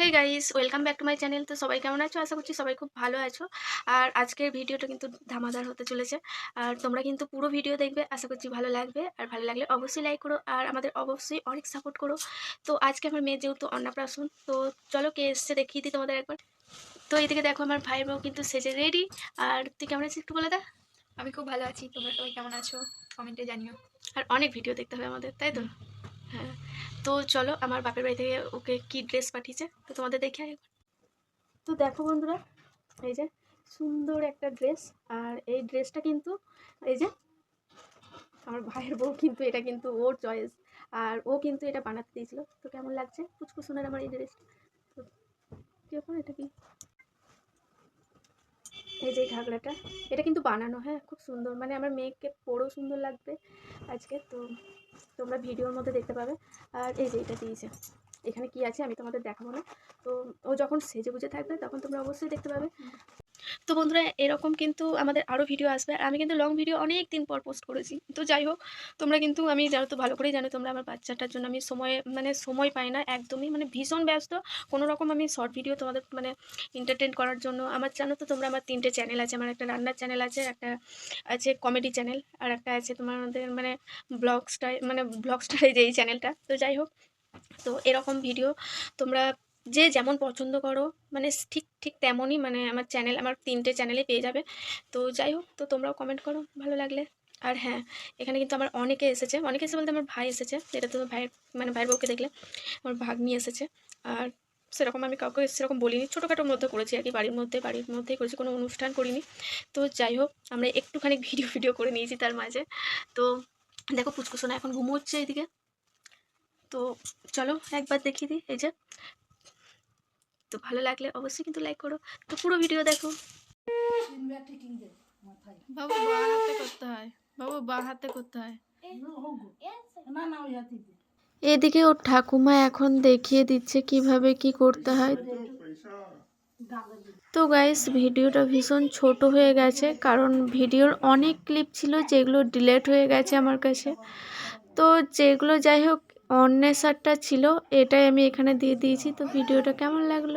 Hey guys welcome back to my channel তো সবাই কেমন আছো? আশা করছি সবাই খুব ভালো আছো। আর আজকের ভিডিওটা কিন্তু ধামাদার হতে চলেছে। আর তোমরা কিন্তু পুরো ভিডিও দেখবে আশা করছি ভালো লাগবে। আর ভালো লাগলে অবশ্যই লাইক করো আর আমাদের অবশ্যই অনেক সাপোর্ট করো। তো আজকে আমার মেয়ে যেহেতু অন্নপ্রাশন তো চলো কে এসছে দেখিয়ে দিই তোমাদের একবার। তো এইদিকে দেখো আমার ভাই বউ কিন্তু সেজে রেডি আর তুই কেমন আছিস একটু বলে দা। আমি খুব ভালো আছি। তোমরা সবাই কেমন আছো? কমেন্টে জানিও। আর অনেক ভিডিও দেখতে হবে আমাদের তাই তো? হ্যাঁ। তো চলো, আমার বাপের বাড়ি থেকে ওকে কি ড্রেস পাঠিয়েছে, তো তোমাদের দেখে তো দেখো বন্ধুরা, এই যে সুন্দর একটা ড্রেস আর এই ড্রেসটা কিন্তু, এই যে আমার ভাইয়ের বউ কিন্তু এটা কিন্তু ওর চয়েস আর ও কিন্তু এটা বানাতে দিয়েছিল। তো কেমন লাগছে? কুচকুচুনের আমার এই ড্রেসটা তো কীরকম এটা কি? এই যে ঘাগড়াটা, এটা কিন্তু বানানো হ্যাঁ খুব সুন্দর। মানে আমার মেয়েকে পরেও সুন্দর লাগবে আজকে, তো তোমরা ভিডিওর মধ্যে দেখতে পাবে। আর এই যে এটা দিয়েছে, এখানে কি আছে আমি তোমাদের দেখাবো না। তো ও যখন সেজে বুঝে থাকবে, তখন তোমরা অবশ্যই দেখতে পাবে। তো বন্ধুরা, এরকম কিন্তু আমাদের আরও ভিডিও আসবে। আর আমি কিন্তু লং ভিডিও অনেক দিন পর পোস্ট করেছি। তো যাই হোক, তোমরা কিন্তু আমি জানো তো ভালো করেই জানো, তোমরা আমার বাচ্চাটার জন্য আমি সময় মানে সময় পাই না, একদমই মানে ভীষণ ব্যস্ত। কোনো রকম আমি শর্ট ভিডিও তোমাদের মানে এন্টারটেন করার জন্য, আমার জানো তো তোমরা আমার তিনটে চ্যানেল আছে, আমার একটা রান্নার চ্যানেল আছে, একটা আছে কমেডি চ্যানেল আর একটা আছে তোমাদের মানে ব্লগ স্টাইল মানে ব্লগ স্টাইল যে এই চ্যানেলটা তো যাই হোক, তো এরকম ভিডিও তোমরা যে যেমন পছন্দ করো মানে ঠিক ঠিক তেমনই মানে আমার চ্যানেল আমার তিনটে চ্যানেলে পেয়ে যাবে। তো যাই হোক, তো তোমরাও কমেন্ট করো, ভালো লাগলে। আর হ্যাঁ এখানে কিন্তু আমার অনেকে এসেছে। অনেকে এসে বলতে আমার ভাই এসেছে, যেটা তো ভাইয়ের মানে ভাইয়ের বউকে দেখলে। আমার ভাগ নিয়ে এসেছে। আর সেরকম আমি কাউকে সেরকম বলিনি। ছোটোখাটোর মধ্যে করেছি আর কি, বাড়ির মধ্যে, বাড়ির মধ্যেই করেছি, কোনো অনুষ্ঠান করিনি। তো যাই হোক, আমরা একটুখানি ভিডিও ভিডিও করে নিয়েছি তার মাঝে। তো দেখো পুচকুসোনা এখন ঘুমোচ্ছে এইদিকে তো চলো একবার দেখিয়ে দিই, এই যে। তো ভালো লাগলে অবশ্যই কিন্তু লাইক করো। তো পুরো ভিডিও দেখো। বাবু বা হাতে করতে হয়। বাবু বা হাতে করতে হয়। এদিকে ওর ঠাকুমা এখন দেখিয়ে দিচ্ছে কীভাবে কি করতে হয়। তো গাইস ভিডিওটা ভীষণ ছোট হয়ে গেছে কারণ ভিডিওর অনেক ক্লিপ ছিল যেগুলো ডিলেট হয়ে গেছে আমার কাছে। তো যেগুলো যাই হোক অন্বেষারটা ছিল এটাই আমি এখানে দিয়ে দিয়েছি। তো ভিডিওটা কেমন লাগল?